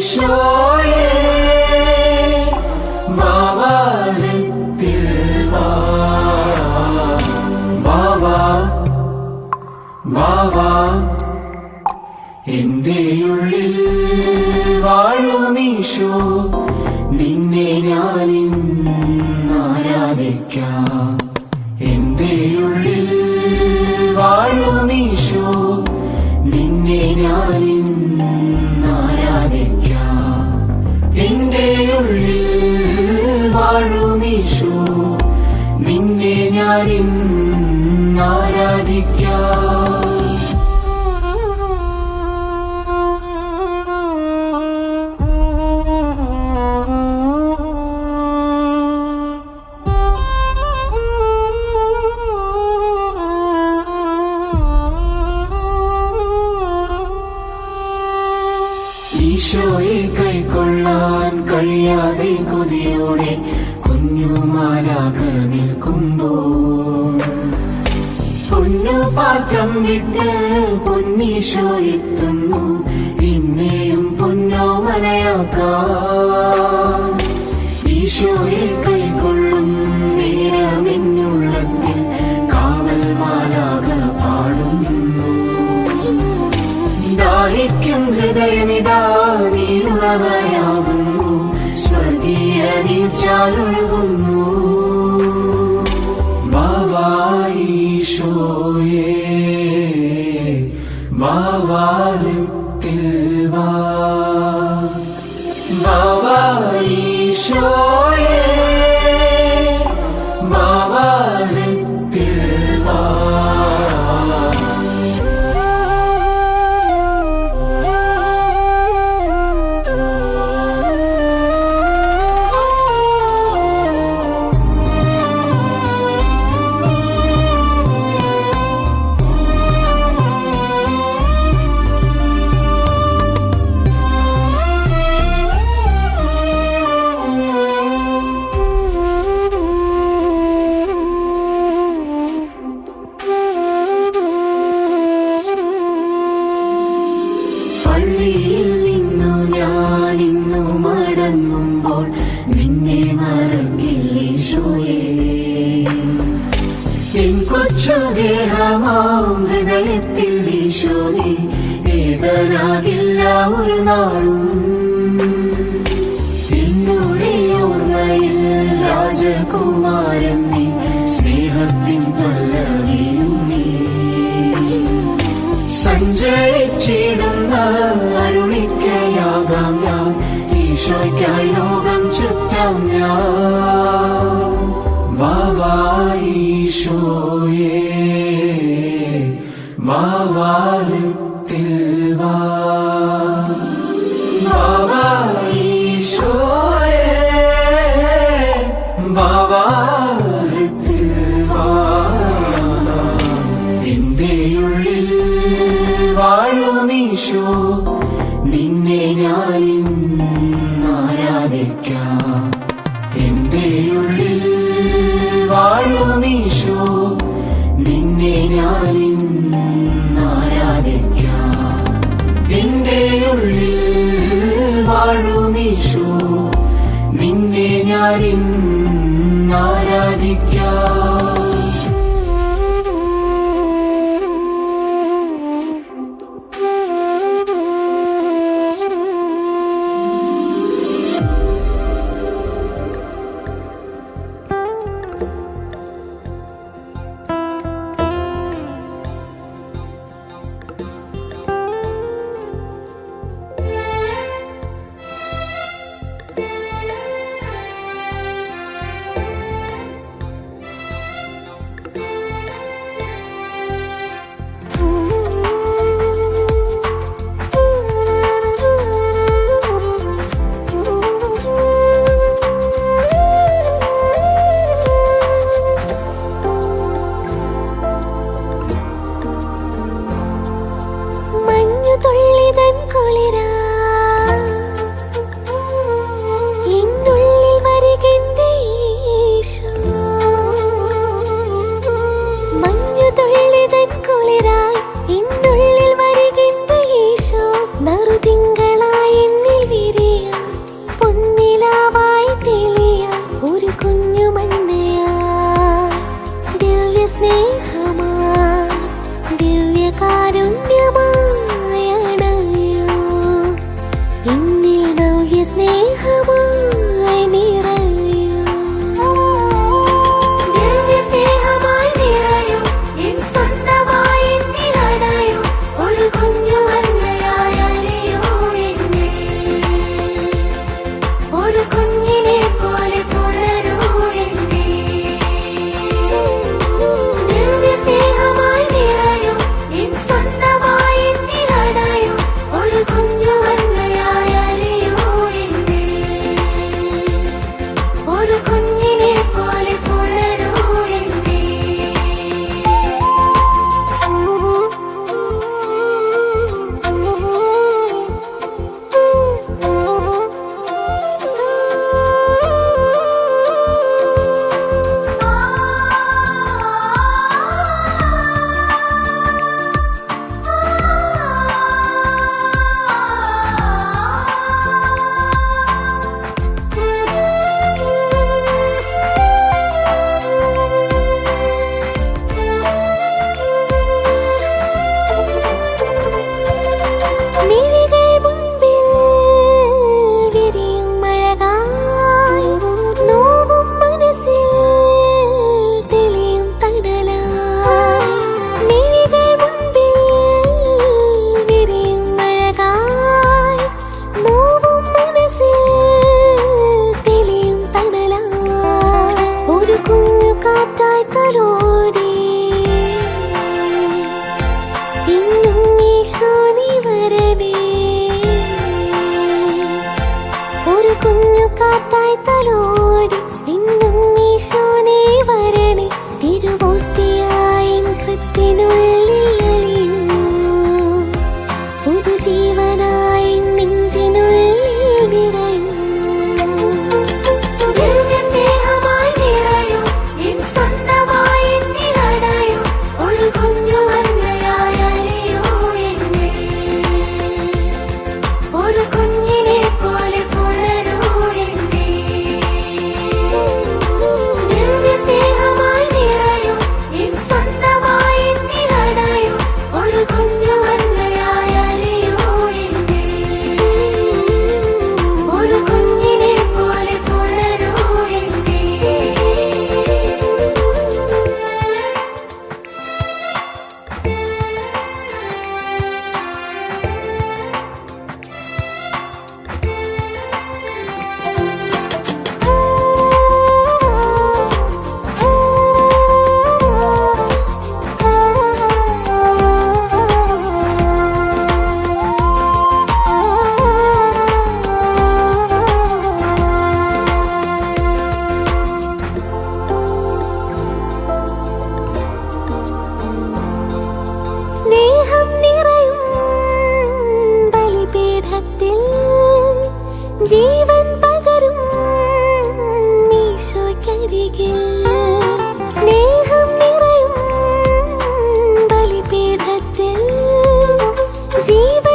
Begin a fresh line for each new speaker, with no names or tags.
വാവായിശോയേ വാവാരത്തിൽ വാ. വാവാ വാവാ. എന്റെ ഉള്ളിൽ വാഴുമീശോ നിന്നെ ഞാനിൻ ഞാനിൻ ആരാധിക്കാം. ഈശോയെ കൈക്കൊള്ളാൻ കഴിയാതെ കൊതിയോടെ കുഞ്ഞുമാലാക നിൽക്കുമ്പോ പൊന്നു പാത്രം വിട്ട് പൊന്നീശോ എത്തുന്നു. പിന്നെയും പൊന്നോ മനയാക്കാം ഈശോയെ നേരമെന്നുള്ളത്തിൽ കാവൽ പാടുന്നു. ദാഹിക്കും ഹൃദയമിതാ നീരുളവയാകുന്നു canur bulmaz പള്ളിയിൽ നിന്നു ഇന്നു മടങ്ങുമ്പോൾ നിന്നെ മറക്കില്ലീശോയേ എൻ കൊച്ചു ദേഹമാം ഹൃദയത്തിൽ ഈശോനെ വേദനാകില്ല ഒരു നാളും. എന്നോടെ ഓർമ്മയിൽ രാജകുമാരൻ വാഴുമീശോ നിന്നെ ഞാനിൻ ആരാധിക്കാം
स्नेहमायिनी தினம் achieve